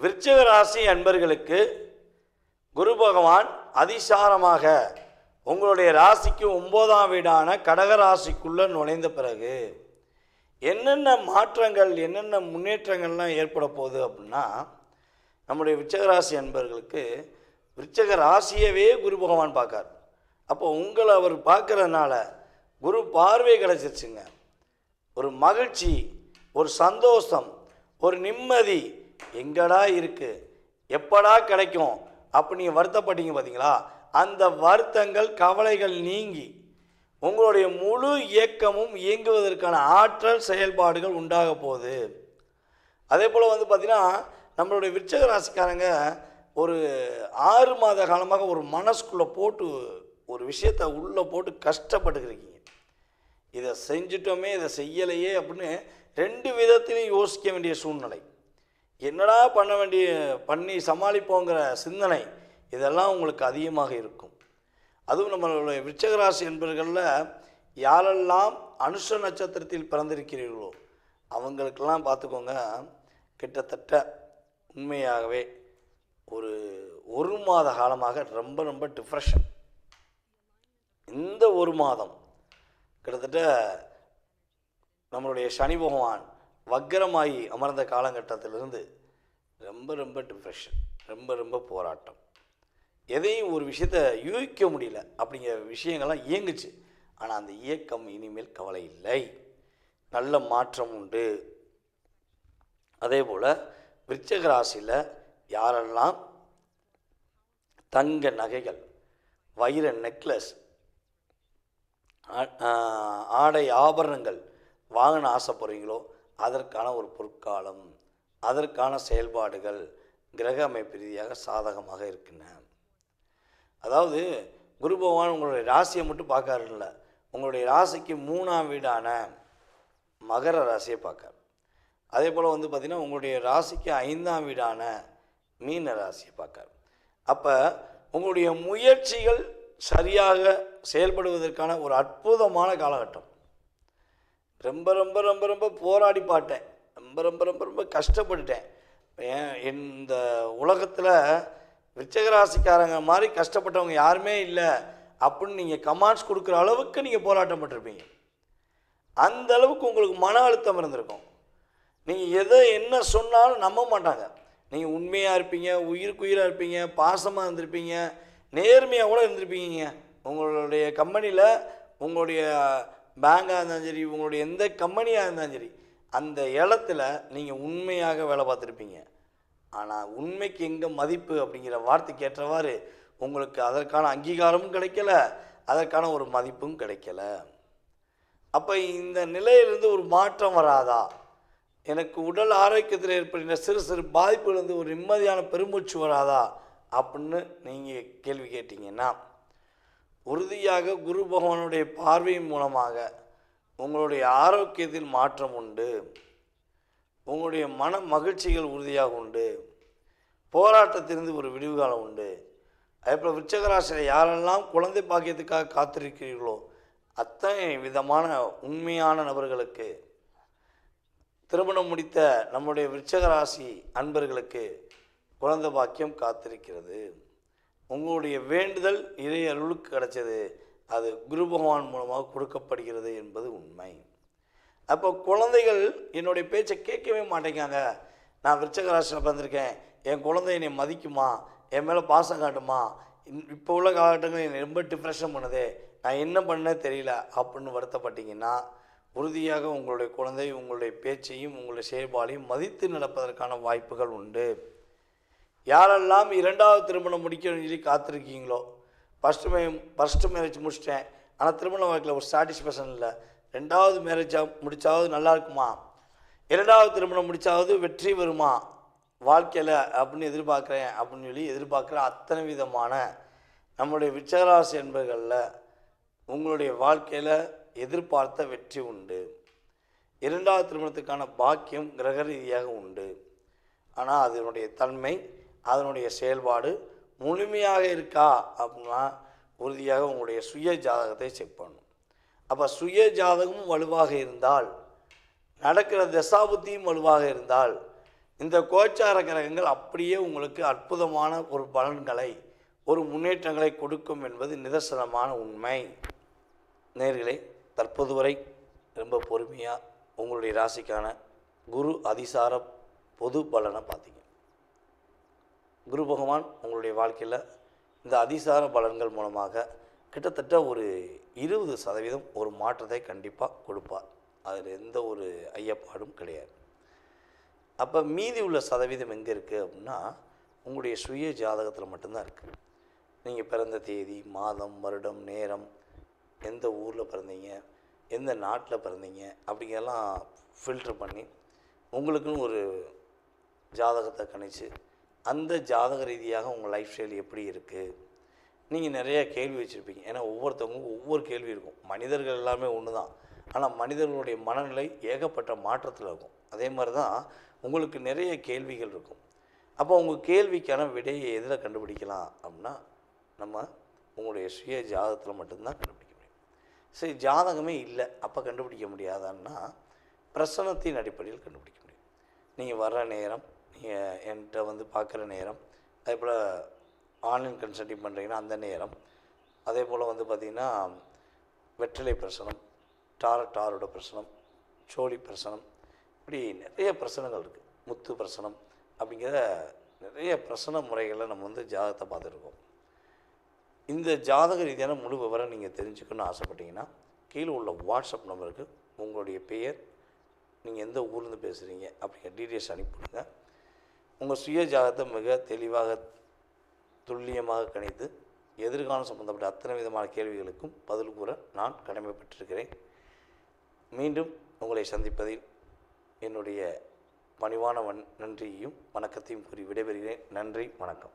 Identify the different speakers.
Speaker 1: விருச்சிக ராசி அன்பர்களுக்கு குரு பகவான் அதிசாரமாக உங்களுடைய ராசிக்கு ஒம்போதாம் வீடான கடக ராசிக்குள்ளே நுழைந்த பிறகு என்னென்ன மாற்றங்கள் என்னென்ன முன்னேற்றங்கள்லாம் ஏற்பட போகுது அப்படின்னா நம்முடைய விருச்சகராசி அன்பர்களுக்கு விருச்சக ராசியவே குரு பகவான் பார்க்கார். அப்போ உங்களை அவர் பார்க்கறதுனால குரு பார்வை கிடச்சிருச்சுங்க. ஒரு மகிழ்ச்சி ஒரு சந்தோஷம் ஒரு நிம்மதி எங்கடா இருக்குது எப்படா கிடைக்கும்? அப்படி நீங்கள் வருத்தப்பட்டீங்க பார்த்தீங்களா அந்த வருத்தங்கள் கவலைகள் நீங்கி உங்களுடைய முழு இயக்கமும் இயங்குவதற்கான ஆற்றல் செயல்பாடுகள் உண்டாக போகுது. அதே போல் வந்து பார்த்திங்கன்னா நம்மளுடைய விருச்சக ராசிக்காரங்க ஒரு ஆறு மாத காலமாக ஒரு மனசுக்குள்ளே போட்டு ஒரு விஷயத்தை உள்ளே போட்டு கஷ்டப்பட்டுக்கிறீங்க இதை செஞ்சிட்டோமே இதை செய்யலையே அப்படின்னு ரெண்டு விதத்திலையும் யோசிக்க வேண்டிய சூழ்நிலை. என்னடா பண்ண வேண்டிய பண்ணி சமாளிப்போங்கிற சிந்தனை இதெல்லாம் உங்களுக்கு அதிகமாக இருக்கும். அதுவும் நம்மளுடைய விருச்சகராசி என்பர்களில் யாரெல்லாம் அனுஷ நட்சத்திரத்தில் பிறந்திருக்கிறீர்களோ அவங்களுக்கெல்லாம் பார்த்துக்கோங்க கிட்டத்தட்ட உண்மையாகவே ஒரு ஒரு மாத காலமாக ரொம்ப ரொம்ப டிப்ரெஷன் இந்த ஒரு மாதம் கிட்டத்தட்ட நம்மளுடைய சனி பகவான் வக்கரமாகி அமர்ந்த காலகட்டத்திலிருந்து ரொம்ப ரொம்ப டிப்ரெஷன் ரொம்ப ரொம்ப போராட்டம். எதையும் ஒரு விஷயத்தை யூகிக்க முடியல அப்படிங்கிற விஷயங்கள்லாம் இயங்குச்சு. ஆனால் அந்த இயக்கம் இனிமேல் கவலை இல்லை. நல்ல மாற்றம் உண்டு. அதே போல் விருச்சக ராசியில் யாரெல்லாம் தங்க நகைகள் வைர நெக்லஸ் ஆடை ஆபரணங்கள் வாங்கின ஆசைப்படுறீங்களோ அதற்கான ஒரு பொற்காலம் அதற்கான செயல்பாடுகள் கிரக அமைப்பு ரீதியாக சாதகமாக இருக்கின்றன. அதாவது குரு பகவான் உங்களுடைய ராசியை மட்டும் பார்க்காருல்ல உங்களுடைய ராசிக்கு மூணாம் வீடான மகர ராசியை பார்க்கார். அதே போல் வந்து பார்த்திங்கன்னா உங்களுடைய ராசிக்கு ஐந்தாம் வீடான மீன ராசியை பார்க்கார். அப்போ உங்களுடைய முயற்சிகள் சரியாக செயல்படுவதற்கான ஒரு அற்புதமான காலகட்டம். ரொம்ப ரொம்ப ரொம்ப ரொம்ப போராடி பாட்டேன். ரொம்ப ரொம்ப ரொம்ப ரொம்ப கஷ்டப்பட்டுட்டேன். ஏன் இந்த உலகத்தில் விச்சகராசிக்காரங்க மாதிரி கஷ்டப்பட்டவங்க யாருமே இல்லை அப்படின்னு நீங்கள் கமாண்ட்ஸ் கொடுக்குற அளவுக்கு நீங்கள் போராட்டம் பட்டிருப்பீங்க அந்த அளவுக்கு உங்களுக்கு மன அழுத்தம் இருந்திருக்கும். நீங்கள் எதை என்ன சொன்னாலும் நம்ப மாட்டாங்க. நீங்கள் உண்மையாக இருப்பீங்க உயிருக்கு உயிராக இருப்பீங்க பாசமாக இருந்திருப்பீங்க நேர்மையாக கூட இருந்திருப்பீங்க. உங்களுடைய கம்பெனியில் உங்களுடைய பேங்காக இருந்தாலும் சரி உங்களுடைய எந்த கம்பெனியாக இருந்தாலும் சரி அந்த இடத்துல நீங்கள் உண்மையாக வேலை பார்த்துருப்பீங்க. ஆனால் உண்மைக்கு எங்கே மதிப்பு அப்படிங்கிற வார்த்தைக்கு ஏற்றவாறு உங்களுக்கு அதற்கான அங்கீகாரமும் கிடைக்கல அதற்கான ஒரு மதிப்பும் கிடைக்கல. அப்போ இந்த நிலையிலிருந்து ஒரு மாற்றம் வராதா? எனக்கு உடல் ஆரோக்கியத்தில் ஏற்படுகின்ற சிறு சிறு பாதிப்புலேருந்து ஒரு நிம்மதியான பெருமூச்சு வராதா? அப்படின்னு நீங்கள் கேள்வி கேட்டிங்கன்னா உறுதியாக குரு பகவானுடைய பார்வையின் மூலமாக உங்களுடைய ஆரோக்கியத்தில் மாற்றம் உண்டு. உங்களுடைய மன மகிழ்ச்சிகள் உறுதியாக உண்டு. போராட்டத்திலிருந்து ஒரு விடிவு காலம் உண்டு. அதேபோல் விருச்சகராசியில் யாரெல்லாம் குழந்தை பாக்கியத்துக்காக காத்திருக்கிறீர்களோ அத்தனை விதமான உண்மையான நபர்களுக்கு திருமணம் முடித்த நம்முடைய விருச்சகராசி அன்பர்களுக்கு குழந்தை பாக்கியம் காத்திருக்கிறது. உங்களுடைய வேண்டுதல் இறை அருளுக்கு கிடைச்சது. அது குரு பகவான் மூலமாக கொடுக்கப்படுகிறது என்பது உண்மை. அப்போ குழந்தைகள் என்னுடைய பேச்சை கேட்கவே மாட்டேங்காங்க நான் விருச்சக ராசியில் பிறந்திருக்கேன். என் குழந்தை என்னை மதிக்குமா? என் மேலே பாசம் காட்டுமா? இன்- இப்போ உள்ள காலகட்டங்கள் என்னை ரொம்ப டிப்ரெஷன் பண்ணுது. நான் என்ன பண்ணே தெரியல அப்படின்னு வருத்தப்பட்டீங்கன்னா உறுதியாக உங்களுடைய குழந்தை உங்களுடைய பேச்சையும் உங்களுடைய செயல்பாடையும் மதித்து நடப்பதற்கான வாய்ப்புகள் உண்டு. யாரெல்லாம் இரண்டாவது திருமணம் முடிக்கணும்னு சொல்லி காத்திருக்கீங்களோ ஃபஸ்ட்டு மே ஃபஸ்ட்டு மேரேஜ் முடிச்சிட்டேன். ஆனால் திருமண வாழ்க்கையில் ஒரு சாட்டிஸ்ஃபேக்ஷன் இல்லை. ரெண்டாவது மேரேஜாக முடித்தாவது நல்லா இருக்குமா? இரண்டாவது திருமணம் முடித்தாவது வெற்றி வருமா? வாழ்க்கையில் அப்படின்னு எதிர்பார்க்குறேன் அப்படின்னு சொல்லி எதிர்பார்க்குற அத்தனை விதமான நம்முடைய விச்சகராசி என்பர்களில் உங்களுடைய வாழ்க்கையில் எதிர்பார்த்த வெற்றி உண்டு. இரண்டாவது திருமணத்துக்கான பாக்கியம் கிரக ரீதியாக உண்டு. ஆனால் அதனுடைய தன்மை அதனுடைய செயல்பாடு முழுமையாக இருக்கா அப்படின்னா உறுதியாக உங்களுடைய சுய ஜாதகத்தை செக் பண்ணணும். அப்போ சுய ஜாதகமும் வலுவாக இருந்தால் நடக்கிற தசாபுத்தியும் வலுவாக இருந்தால் இந்த கோச்சார கிரகங்கள் அப்படியே உங்களுக்கு அற்புதமான ஒரு பலன்களை ஒரு முன்னேற்றங்களை கொடுக்கும் என்பது நிதர்சனமான உண்மை. நேர்களை தற்போது வரை ரொம்ப பொறுமையாக உங்களுடைய ராசிக்கான குரு அதிசார பொது பலனை பார்த்தீங்க. குரு பகவான் உங்களுடைய வாழ்க்கையில் இந்த அதிசார பலன்கள் மூலமாக கிட்டத்தட்ட ஒரு இருபது சதவீதம் ஒரு மாற்றத்தை கண்டிப்பாக கொடுப்பார். அதில் எந்த ஒரு ஐயப்பாடும் கிடையாது. அப்போ மீதி உள்ள சதவீதம் எங்கே இருக்குது அப்படின்னா உங்களுடைய சுய ஜாதகத்தில் மட்டும்தான் இருக்குது நீங்கள் பிறந்த தேதி மாதம் வருடம் நேரம் எந்த ஊரில் பிறந்தீங்க எந்த நாட்டில் பிறந்தீங்க அப்படிங்கெல்லாம் ஃபில்ட்ரு பண்ணி உங்களுக்குன்னு ஒரு ஜாதகத்தை கணிச்சு அந்த ஜாதக ரீதியாக உங்கள் லைஃப் ஸ்டைல் எப்படி இருக்குது நீங்கள் நிறையா கேள்வி வச்சுருப்பீங்க. ஏன்னா ஒவ்வொருத்தவங்களுக்கும் ஒவ்வொரு கேள்வி இருக்கும். மனிதர்கள் எல்லாமே ஒன்று தான் ஆனால் மனிதர்களுடைய மனநிலை ஏகப்பட்ட மாற்றத்தில் இருக்கும். அதே மாதிரி தான் உங்களுக்கு நிறைய கேள்விகள் இருக்கும். அப்போ உங்கள் கேள்விக்கான விடையை எதில் கண்டுபிடிக்கலாம் அப்படின்னா நம்ம உங்களுடைய சுய ஜாதகத்தில் மட்டும்தான் கண்டுபிடிக்க முடியும். சரி ஜாதகமே இல்லை. அப்போ கண்டுபிடிக்க முடியாதான்னா பிரசனத்தின் அடிப்படையில் கண்டுபிடிக்க முடியும். நீங்கள் வர்ற நேரம் என்கிட்ட வந்து பார்க்குற நேரம் அதே போல் ஆன்லைன் கன்சல்டிங் பண்ணுறீங்கன்னா அந்த நேரம் அதே போல் வந்து பார்த்திங்கன்னா வெற்றிலை பிரசனம் டார டாரோட பிரசனம் சோழி பிரசனம் இப்படி நிறைய பிரசனங்கள் இருக்குது முத்து பிரசனம் அப்படிங்கிற நிறைய பிரசன முறைகளை நம்ம வந்து ஜாதகத்தை பார்த்துருக்கோம் இந்த ஜாதக ரீதியான முழு விவரம் நீங்கள் தெரிஞ்சுக்கணும்னு ஆசைப்பட்டீங்கன்னா கீழே உள்ள வாட்ஸ்அப் நம்பருக்கு உங்களுடைய பெயர் நீங்கள் எந்த ஊர்லேருந்து பேசுகிறீங்க அப்படிங்கிற டீட்டெயில்ஸ் அனுப்பிவிடுங்க உங்கள் சுய ஜாதகத்தை மிக தெளிவாக துல்லியமாக கணித்து எதிர்காலம் சம்பந்தப்பட்ட அத்தனை விதமான கேள்விகளுக்கும் பதில் கூற நான் கடமைப்பட்டிருக்கிறேன். மீண்டும் உங்களை சந்திப்பதில் என்னுடைய பணிவான வன் நன்றியையும் வணக்கத்தையும் கூறி விடைபெறுகிறேன். நன்றி வணக்கம்.